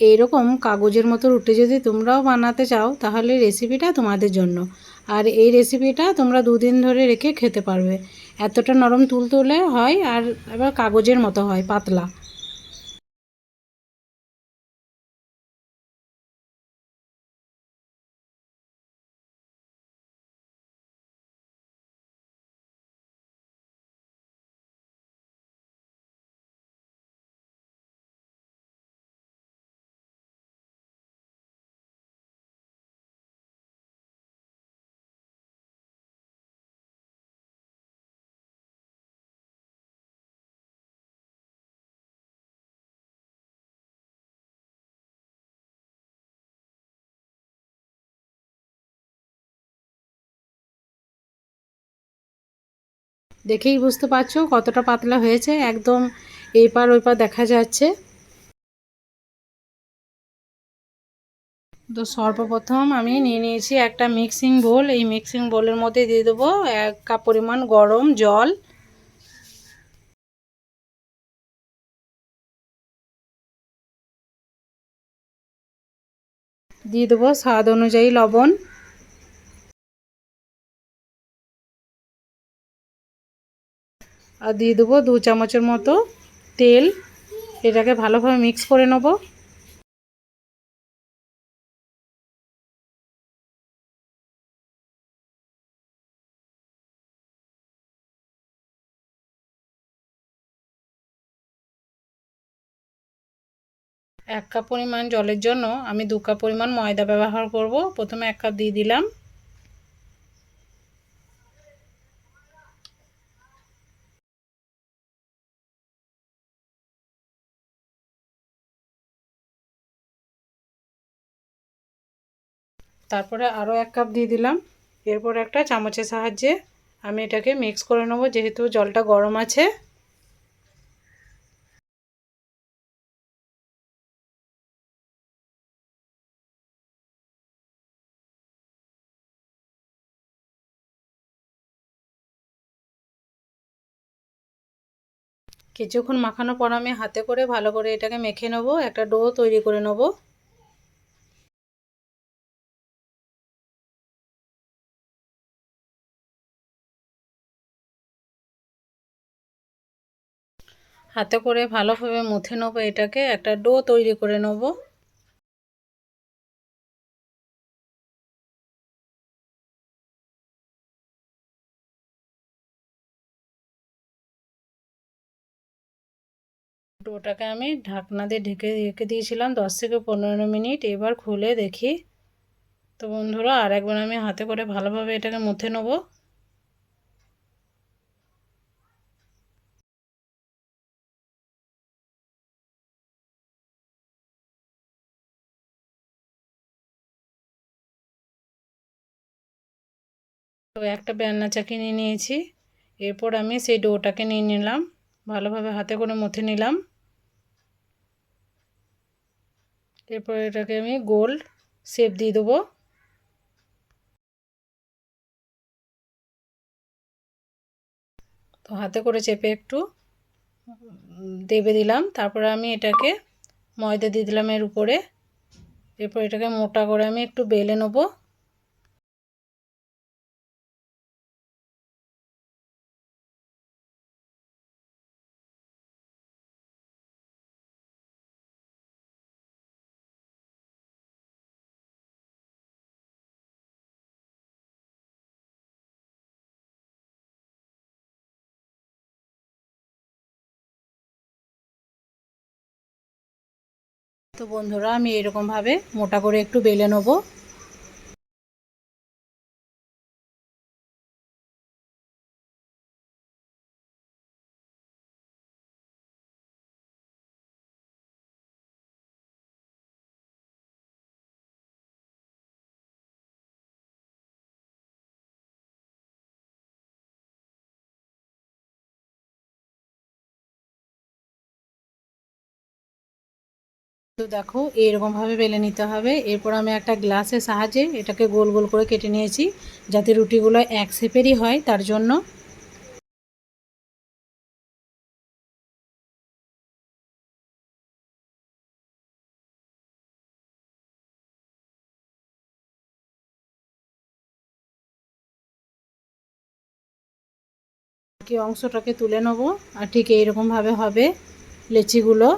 এইরকম কাগজের মতো রুটি যদি তোমরাও বানাতে চাও, তাহলে রেসিপিটা তোমাদের জন্য। আর এই রেসিপিটা তোমরা দুদিন ধরে রেখে খেতে পারবে। এতটা নরম তুলতুলে হয় আর এবার কাগজের মতো হয়, পাতলা। দেখেই বুঝতে পারছ কতটা পাতলা হয়েছে। একদম এই পার ওই পার দেখা যাচ্ছে। তো সর্বপ্রথম আমি নিয়ে নিয়েছি একটা মিক্সিং বোল এই মিক্সিং বোলের মধ্যে দিয়ে দেবো এক কাপ পরিমাণ গরম জল। দিয়ে দেবো স্বাদ অনুযায়ী লবণ। আর দিয়ে দেবো দু চামচের মতো তেল। এটাকে ভালোভাবে মিক্স করে নেব। এক কাপ পরিমাণ জলের জন্য আমি দু কাপ পরিমাণ ময়দা ব্যবহার করব। প্রথমে এক কাপ দিয়ে দিলাম। তারপরে আরও এক কাপ দিয়ে দিলাম। এরপর একটা চামচের সাহায্যে আমি এটাকে মিক্স করে নেব, যেহেতু জলটা গরম আছে। কিছুক্ষণ মাখানোর পর আমি হাতে করে ভালো করে এটাকে মেখে নেব, একটা ডো তৈরি করে নেব। হাতে করে ভালোভাবে মুথে নেব এটাকে। একটা ডো তৈরি করে নেব। ডোটাকে আমি ঢাকনা দিয়ে ঢেকে রেখে দিয়েছিলাম দশ থেকে পনেরো মিনিট। এবার খুলে দেখি। তো বন্ধুরা আর একবার আমি হাতে করে ভালোভাবে এটাকে মুথে নেব। তো একটা বেলনা চাকি নিয়ে নিয়েছি। এরপর আমি সেই ডোটাকে নিয়ে নিলাম। ভালোভাবে হাতে করে মুথে নিলাম। এরপর এটাকে আমি গোল শেপ দিয়ে দেবো। তো হাতে করে চেপে একটু দেবে দিলাম। তারপরে আমি এটাকে ময়দা দিয়ে দিলাম এর উপরে। এরপর এটাকে মোটা করে আমি একটু বেলে নেব। তো বন্ধুরা আমি এরকমভাবে মোটা করে একটু বেলে নেব। তো দেখো, এইরকমভাবে বেলে নিতে হবে। এরপর আমি একটা গ্লাসের সাহায্যে এটাকে গোল গোল করে কেটে নিয়েছি, যাতে রুটিগুলো এক সেপেরই হয় তার জন্য। অংশটাকে তুলে নেব, আর ঠিক এইরকমভাবে হবে লেচিগুলো।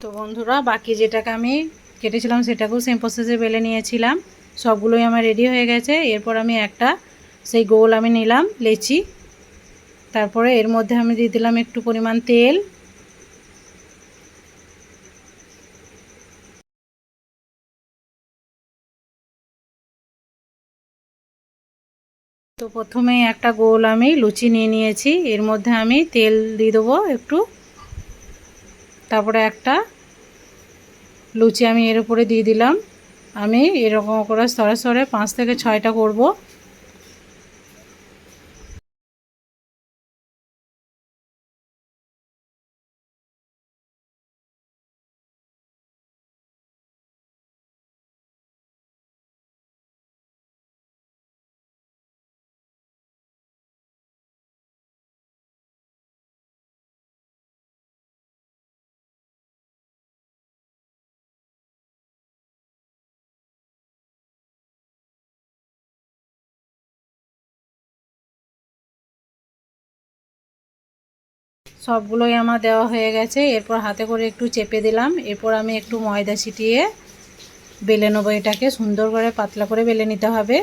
তো বন্ধুরা, বাকি যেটাকে আমি কেটেছিলাম সেটাকেও সেম প্রসেসে বেলে নিয়েছিলাম। সবগুলোই আমার রেডি হয়ে গেছে। এরপর আমি একটা সেই গোল আমি নিলাম, লেচি। তারপরে এর মধ্যে আমি দিয়ে দিলাম একটু পরিমাণ তেল। তো প্রথমে একটা গোল আমি লুচি নিয়ে নিয়েছি। এর মধ্যে আমি তেল দিয়ে দেবো একটু। তারপরে একটা লুচি আমি এর উপরে দিয়ে দিলাম। আমি এরকম করে সরে সরে পাঁচ থেকে ছয়টা করব। সবগুলোই আমার দেওয়া হয়ে গেছে। এরপর হাতে করে একটু চেপে দিলাম। এরপর আমি একটু ময়দা ছিটিয়ে বেলে নেব এটাকে। সুন্দর করে পাতলা করে বেলে নিতে হবে।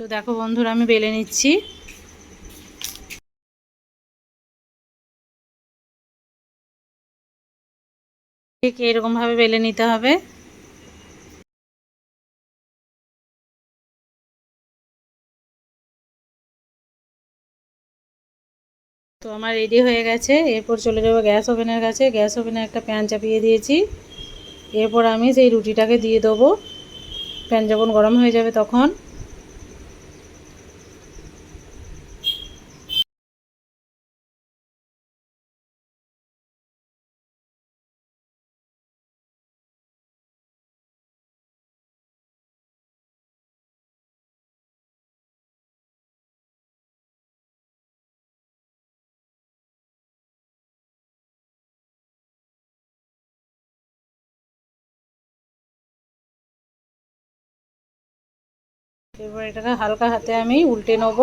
তো দেখো বন্ধুরা, আমি বেলে নিচ্ছি। ঠিক এরকমভাবে বেলে নিতে হবে। তো আমার রেডি হয়ে গেছে। এরপর চলে যাব গ্যাস ওভেনের কাছে। গ্যাস ওভেনে একটা প্যান চাপিয়ে দিয়েছি। এরপর আমি সেই রুটিটাকে দিয়ে দেবো। প্যান যখন গরম হয়ে যাবে তখন এবার এটাকে হালকা হাতে আমি উল্টে নেব।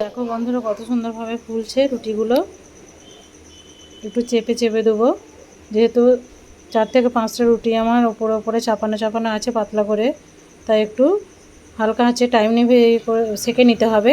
দেখো বন্ধুরা কত সুন্দরভাবে ফুলছে রুটিগুলো। একটু চেপে চেপে দেবো। যেহেতু চার থেকে পাঁচটা রুটি আমার ওপরে ওপরে চাপানো চাপানো আছে পাতলা করে, তাই একটু হালকা আছে টাইম নেবে সেকে নিতে হবে।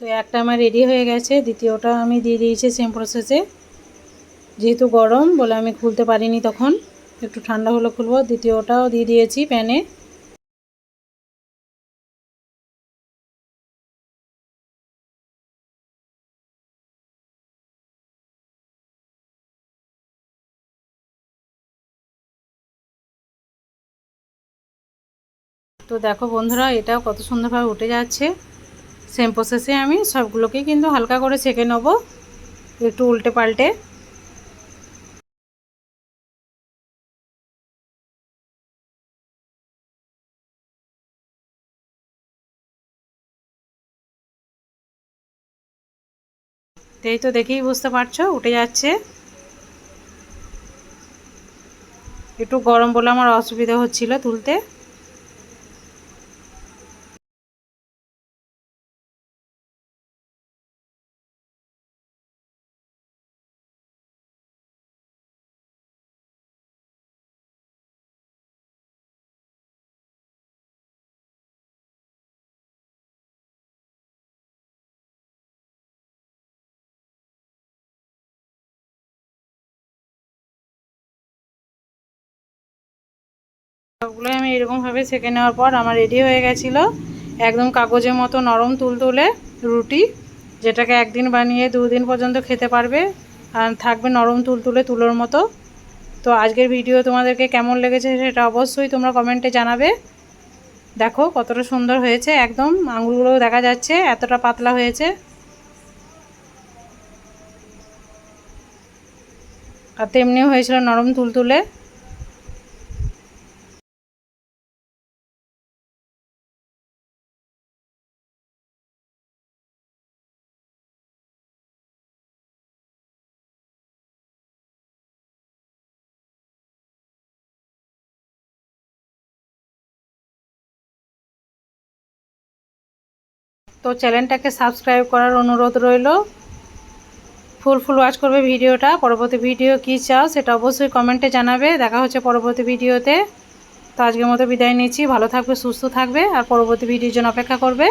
তো একটা আমার রেডি হয়ে গেছে, দ্বিতীয়টা আমি দিয়ে দিয়েছি সেম প্রসেসে যেহেতু গরম, বলে আমি খুলতে পারিনি তখন, একটু ঠান্ডা হলে খুলবো। দ্বিতীয়টাও দিয়ে দিয়েছি প্যানে তো দেখো বন্ধুরা, এটাও কত সুন্দরভাবে উঠে যাচ্ছে। সেম প্রসেসে আমি সবগুলোকেই কিন্তু হালকা করে ছেঁকে নেব, একটু উল্টে পাল্টে। এই তো দেখেই বুঝতে পারছ, উঠে যাচ্ছে। একটু গরম বলে আমার অসুবিধা হচ্ছিল তুলতে। সবগুলো আমি এরকমভাবে সেঁকে নেওয়ার পর আমার রেডি হয়ে গেছিল একদম কাগজের মতো নরম তুল তুলে রুটি, যেটাকে একদিন বানিয়ে দুদিন পর্যন্ত খেতে পারবে, আর থাকবে নরম তুল তুলে তুলোর মতো। তো আজকের ভিডিও তোমাদেরকে কেমন লেগেছে সেটা অবশ্যই তোমরা কমেন্টে জানাবে। দেখো কতটা সুন্দর হয়েছে, একদম আঙুলগুলো দেখা যাচ্ছে এতটা পাতলা হয়েছে। আর তেমনিও হয়েছিল নরম তুলতুলে তো চ্যানেলটাকে সাবস্ক্রাইব করার অনুরোধ রইল। ফুল ফুল ওয়াচ করবে ভিডিওটা। পরবর্তী ভিডিও কি চাও সেটা অবশ্যই কমেন্টে জানাবে। দেখা হচ্ছে পরবর্তী ভিডিওতে। তো আজকের মতো বিদায় নিচ্ছি। ভালো থাকবে, সুস্থ থাকবে। আর পরবর্তী ভিডিওর জন্য অপেক্ষা করবে।